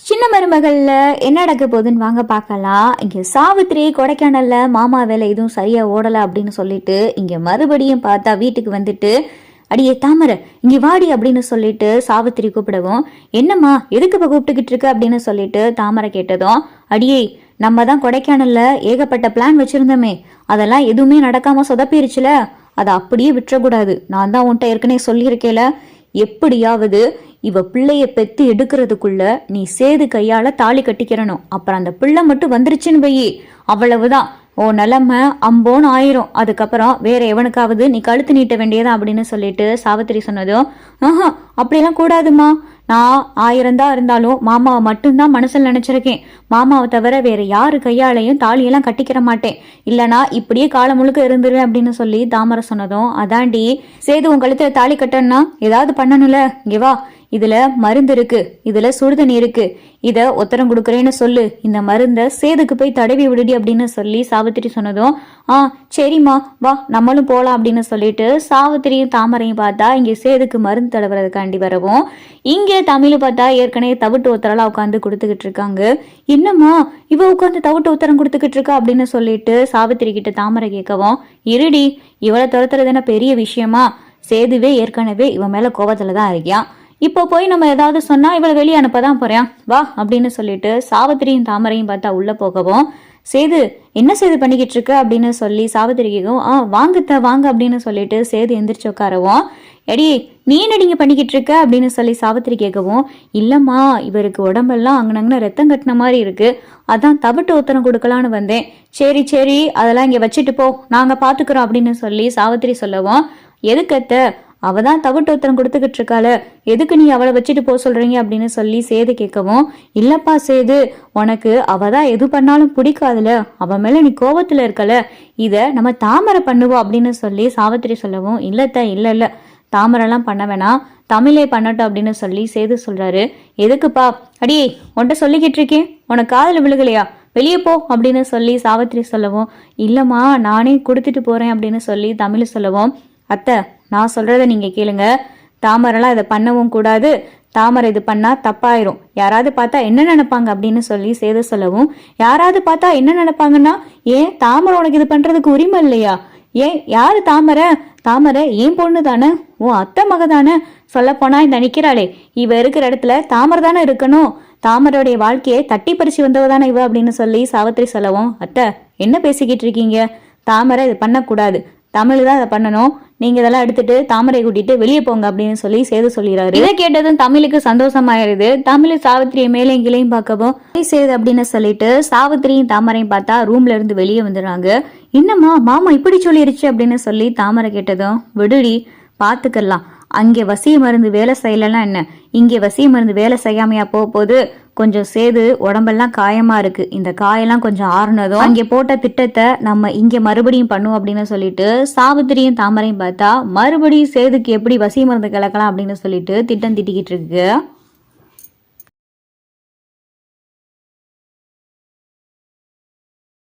சின்ன மருமகள்ல என்ன நடக்க போகுதுன்னு வாங்க பார்க்கலாம். இங்க சாவித்திரி கொடைக்கானல்ல மாமா வேலை எதுவும் சரியா ஓடல அப்படின்னு சொல்லிட்டு இங்க மறுபடியும் பார்த்தா வீட்டுக்கு வந்துட்டு அடியே தாமரை இங்க வாடி அப்படின்னு சொல்லிட்டு சாவித்திரி கூப்பிடவும் என்னம்மா எதுக்கு இப்ப கூப்பிட்டுக்கிட்டு இருக்க அப்படின்னு சொல்லிட்டு தாமரை கேட்டதும் அடியே நம்ம தான் கொடைக்கானல்ல ஏகப்பட்ட பிளான் வச்சிருந்தோமே அதெல்லாம் எதுவுமே நடக்காம சொதப்பிருச்சுல அதை அப்படியே விட்டுறக்கூடாது. நான் தான் உன்கிட்ட ஏற்கனவே சொல்லியிருக்கேல எப்படியாவது இவ பிள்ளைய பெத்து எடுக்கிறதுக்குள்ள நீ சேது கையால தாலி கட்டிக்கிறணும். அப்புறம் அந்த பிள்ளை மட்டும் வந்துருச்சுன்னு வையி. அவ்வளவுதான். ஓ நிலமை அம்போன்னு ஆயிரும். அதுக்கப்புறம் வேற எவனுக்காவது நீ கழுத்து நீட்ட வேண்டியதா அப்படின்னு சொல்லிட்டு சாவித்திரி சொன்னதும் ஆஹா அப்படியெல்லாம் கூடாதுமா நான் ஆயிரம் தான் இருந்தாலும் மாமாவை மட்டும்தான் மனசில் நினைச்சிருக்கேன். மாமாவை தவிர வேற யாரு கையாலையும் தாலியெல்லாம் கட்டிக்கிற மாட்டேன். இல்லனா இப்படியே காலம் முழுக்க இருந்துருவேன் அப்படின்னு சொல்லி தாமரை சொன்னதும் அதாண்டி சேது உன் கழுத்துல தாலி கட்டணும்னா ஏதாவது பண்ணணும்ல. இங்கே வா. இதுல மருந்து இருக்கு இதுல சுடுதண்ணி இருக்கு. இத உத்தரம் கொடுக்குறேன்னு சொல்லு. இந்த மருந்த சேதுக்கு போய் தடவி விடுடி அப்படின்னு சொல்லி சாவித்திரி சொன்னதும் ஆ சரிம்மா வா நம்மளும் போலாம் அப்படின்னு சொல்லிட்டு சாவித்திரியும் தாமரையும் பார்த்தா இங்க சேதுக்கு மருந்து தடவுறதுக்காண்டி வரவும் இங்க தமிழ் பார்த்தா ஏற்கனவே தவிட்டு உத்தரலாம் உட்காந்து கொடுத்துக்கிட்டு இருக்காங்க. என்னம்மா இவ உட்காந்து தவிட்டு உத்தரம் கொடுத்துக்கிட்டு இருக்கா? அப்படின்னு சொல்லிட்டு சாவித்திரி கிட்ட தாமரை கேட்கவும் இருடி இவளை துரத்துறது என்ன பெரிய விஷயமா? சேதுவே ஏற்கனவே இவன் மேல கோபத்துல தான் இருக்கியான் இப்போ போய் நம்ம ஏதாவது சொன்னா இவளை வெளியே அனுப்ப தான் போறேன். வா அப்படின்னு சொல்லிட்டு சாவித்திரியும் தாமரையும் பார்த்தா உள்ள போகவும் சேது என்ன சேது பண்ணிக்கிட்டு இருக்க அப்படின்னு சொல்லி சாவித்திரி கேட்கவும் ஆ வாங்கத்த வாங்க அப்படின்னு சொல்லிட்டு சேது எந்திரிச்சு உட்காரவும் எடி நீ என்னடிங்க பண்ணிக்கிட்டு இருக்க அப்படின்னு சொல்லி சாவித்திரி கேட்கவும் இல்லம்மா இவருக்கு உடம்பெல்லாம் அங்கனங்கன ரத்தம் கட்டின மாதிரி இருக்கு. அதான் தவிட்டு உத்தரம் கொடுக்கலான்னு வந்தேன். சரி சரி அதெல்லாம் இங்க வச்சுட்டு போ. நாங்க பாத்துக்கிறோம் அப்படின்னு சொல்லி சாவித்திரி சொல்லவும் எதுக்கத்த அவ தான் தவிட்டு ஒருத்தன் கொடுத்துக்கிட்டு இருக்காள எதுக்கு நீ அவளை வச்சுட்டு போக சொல்றீங்க அப்படின்னு சொல்லி சேது கேட்கவும் இல்லப்பா சேது உனக்கு அவ தான் எது பண்ணாலும் பிடிக்காதுல. அவ மேல நீ கோவத்துல இருக்கல. இத நம்ம தாமரை பண்ணுவோம் அப்படின்னு சொல்லி சாவித்திரி சொல்லவும் இல்லத்த இல்ல இல்ல. தாமரைலாம் பண்ண வேணாம். தமிழே பண்ணட்டும் அப்படின்னு சொல்லி சேது சொல்றாரு. எதுக்குப்பா? அடியே உன்கிட்ட சொல்லிக்கிட்டு இருக்கேன். உனக்கு காதுல விழுகலையா? வெளியே போ அப்படின்னு சொல்லி சாவித்திரி சொல்லவும் இல்லம்மா நானே கொடுத்துட்டு போறேன் அப்படின்னு சொல்லி தமிழ் சொல்லவும் அத்தை நான் சொல்கிறத நீங்க கேளுங்க. தாமரைலாம் இதை பண்ணவும் கூடாது. தாமரை இது பண்ணா தப்பாயிரும். யாராவது பார்த்தா என்ன நினைப்பாங்க அப்படின்னு சொல்லி சேத சொல்லவும். யாராவது பார்த்தா என்ன நினைப்பாங்கன்னா ஏன் தாமரை உனக்கு இது பண்றதுக்கு உரிமை இல்லையா? ஏன் யாரு தாமரை? தாமரை ஏன் பொண்ணு தானே? உன் அத்தை மக தானே? சொல்ல போனா இந்த நிக்கிறாளே. இவ இருக்கிற இடத்துல தாமரை தானே இருக்கணும். தாமரோடைய வாழ்க்கையை தட்டி பறிச்சு வந்தவ தானே இவ அப்படின்னு சொல்லி சாவித்திரி சொல்லவும் அத்தை என்ன பேசிக்கிட்டு இருக்கீங்க? தாமரை இது பண்ணக்கூடாது. தமிழ் தான் இதை பண்ணணும். நீங்க இதெல்லாம் எடுத்துட்டு தாமரை கூட்டிட்டு வெளியே போங்க அப்படின்னு சொல்லி சேது சொல்லிடுறாரு இதை கேட்டதும் தமிழுக்கு சந்தோஷமாயிருது தமிழ் சாவித்திரியை மேலே கீழையும் பார்க்கவும் சேது அப்படின்னு சொல்லிட்டு சாவித்திரியும் தாமரையும் பார்த்தா ரூம்ல இருந்து வெளியே வந்துடுறாங்க. என்னம்மா மாமா இப்படி சொல்லிருச்சு அப்படின்னு சொல்லி தாமரை கேட்டதும் விடுடி பாத்துக்கலாம் அங்கே வசிய மருந்து வேலை செய்யலைன்னா என்ன? இங்கே வசிய மருந்து வேலை செய்யாமையா போக போது கொஞ்சம் சேது உடம்பெல்லாம் காயமா இருக்கு. இந்த காயெல்லாம் கொஞ்சம் ஆறுனதும் அங்கே போட்ட திட்டத்தை நம்ம இங்க மறுபடியும் பண்ணுவோம் அப்படின்னு சொல்லிட்டு சாவித்திரியும் தாமரையும் பார்த்தா மறுபடியும் சேதுக்கு எப்படி வசிய மருந்து கலக்கலாம் அப்படின்னு சொல்லிட்டு திட்டம் திட்டிக்கிட்டு இருக்கு.